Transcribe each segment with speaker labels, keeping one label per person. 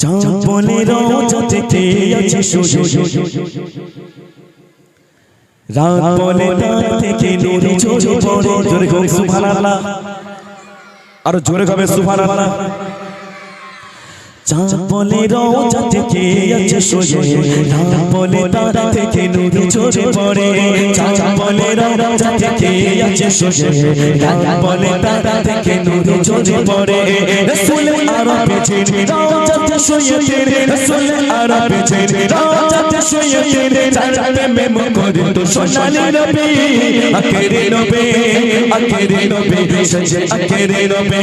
Speaker 1: চাঁদ বলে রওজা থেকে আছে সোজা রাত বলে তার থেকে নূরে ঝরে পড়ে জোরে সুবহানাল্লাহ আর জোরে হবে সুবহানাল্লাহ চাঁদ বলে রওজা থেকে আছে সোজা বলে তার থেকে নূরে ঝরে পড়ে চাঁদ বলে রওজা থেকে আছে সোজা বলে তার থেকে নূরে ঝরে পড়ে। রাসূল আরবে ছিলেন রওজাতে শুয়েছেন রাসূল আরবে ছিলেন রওজাতে শুয়েছেন চাঁদে মেম করে তো সোনালি নবী, আখেরি নবী আখেরি নবী সজে আখেরি নবী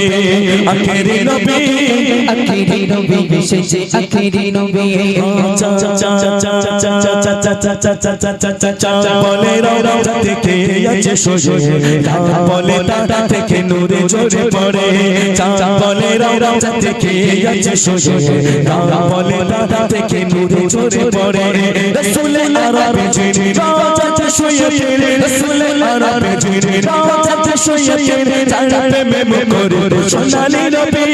Speaker 1: আখেরি নবী,
Speaker 2: আখিরি নবী। এসেছে আখিরি নবী।
Speaker 1: বলে রওজা থেকে আছে সোজে বলে তারা থেকে নূরে ঝরে পড়ে। বলে রওজা থেকে আছে সোজে বলে তারা থেকে নূরে ঝরে পড়ে। রসুল আরবে জিনি শুয়েছেন রসুল আরবে শুয়েছেন চাঁদে মেম করে সোনালি নবী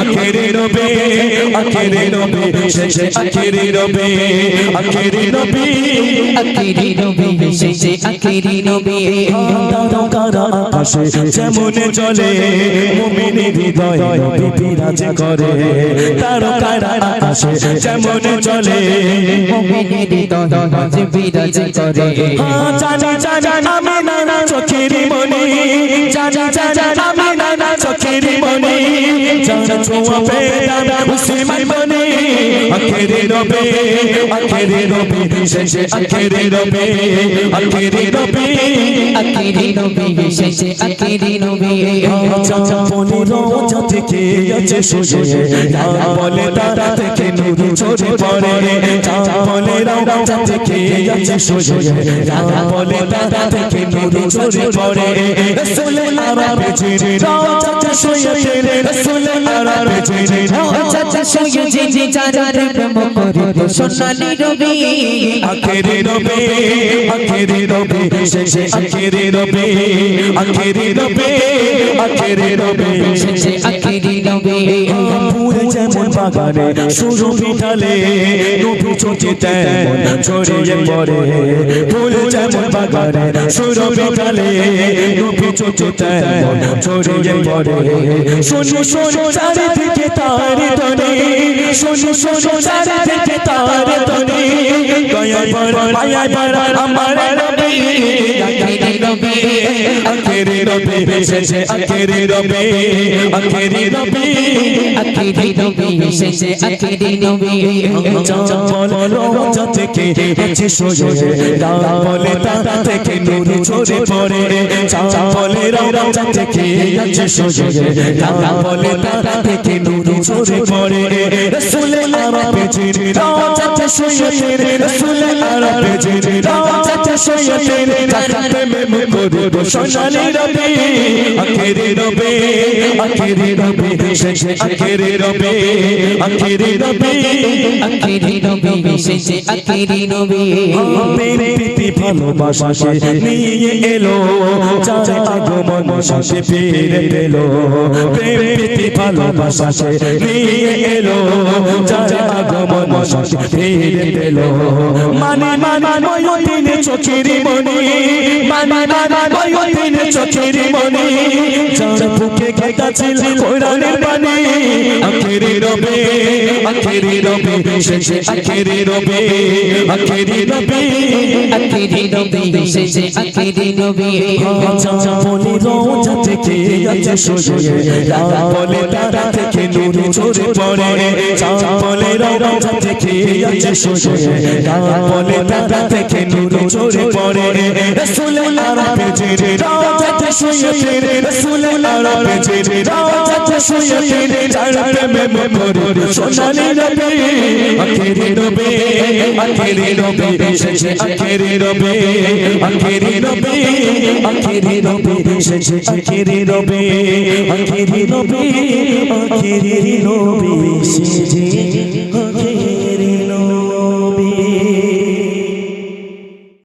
Speaker 1: আখেরি নবী আখেরি নবী শেষে আখেরি নবী আখেরি নবী
Speaker 2: আখিরি নবী এসেছে আখিরি নবী
Speaker 1: তারকারা আকাশে যেমন চলে মুমিনের হৃদয় নবী বিরাজ করে। তারকারা আকাশে যেমন চলে। হ্যাঁ, জানি জানি আমি নানা চোখের মনি। জানি জানি। জানি ছোঁয়া পেদানা মুসলমান মনি আখেরি নবী আখেরি নবী শেষে আখেরি নবী আখেরি নবী
Speaker 2: আখিরি নবী এসেছে আখিরি নবী
Speaker 1: বলে রোজা থেকে আছে সোজে বলে তারা থেকে নূর ঝরে পড়ে বলে রোজা থেকে আছে সোজে বলে তারা থেকে নূর ঝরে পড়ে রসুল আরবে রসুল জিরে
Speaker 2: চাচা সঙ্গে যে যে প্রেম করে সোনালি নবী
Speaker 1: আখেরি নবী আখেরি নবী শেষে আখেরি নবী আখেরি নবী আখেরি নবী
Speaker 2: এসেছে আখিরি নবী
Speaker 1: পুরে যেমন বাগানে শুরু পিঠালে নবী চোখে তেমন ছড়িয়ে পড়ে ফুল যেমন বাগানে শুরু পিঠালে নবী চোখে ছড়িয়ে পড়ে। শুনি শুনি, চারিদিকে তার ধ্বনি শুনি শুনি, চারিদিকে তার ধ্বনি দয়া পর মায়া পর আমার নবী
Speaker 2: নবী।
Speaker 1: আখেরি নবী শেষে আখেরি নবী আখেরি নবী
Speaker 2: আখিরি নবী এসেছে আখিরি নবী
Speaker 1: রোজা থেকে আছে সোজে বলে তা থেকে নূর ঝরে পড়ে। বলে রোজা থেকে আছে সোজে বলে তা থেকে নূর ঝরে পড়ে। রসুল আরবে জিরে রোজাতে শুয়েছে রসুল আরবে জিরে রোজাতে শুয়েছে জাকাতে মেম করে সোনালি নবী আখেরি নবী আখেরি নবী শেষে আখেরি নবী আখেরি নবী
Speaker 2: আখিরি নবী এসেছে আখিরি নবী
Speaker 1: প্রেম প্রীতি ভালোবাসা নিয়ে এলো চাচা আগমন শাসে ফিরে পেল। প্রেম প্রীতি ভালোবাসা নিয়ে এলো চাচা আগমন শাসে ফিরে পেল। মানে মানে চোখের মনি মানে মানে ময়ূরিনে চোখের মনি চাচা বুকে খেতা ছিল কোরআনের বাণী আখেরি রবে আখেরি রবে শেষে আখেরি রবে আখেরি রবে
Speaker 2: আখিরি নবী এসেছে আখিরি নবী
Speaker 1: বলে রোজা থেকে আছে সোজে বলে তারা থেকে নূর ঝরে পড়ে বলে রোজা থেকে আছে সোজে বলে তারা থেকে নূর ঝরে পড়ে রসুল আরবে জিরে রোজাতে শুয়েছে রসুল আরবে জিরে রোজাতে চারবে মেম করে সোনালি নবী আখেরি রবে, আখেরি নবী শেষে আখেরি রবে আখেরি রবে আখেরি রবে শেষে আখেরি রবে আখেরি রবে আখেরি রবে শেষে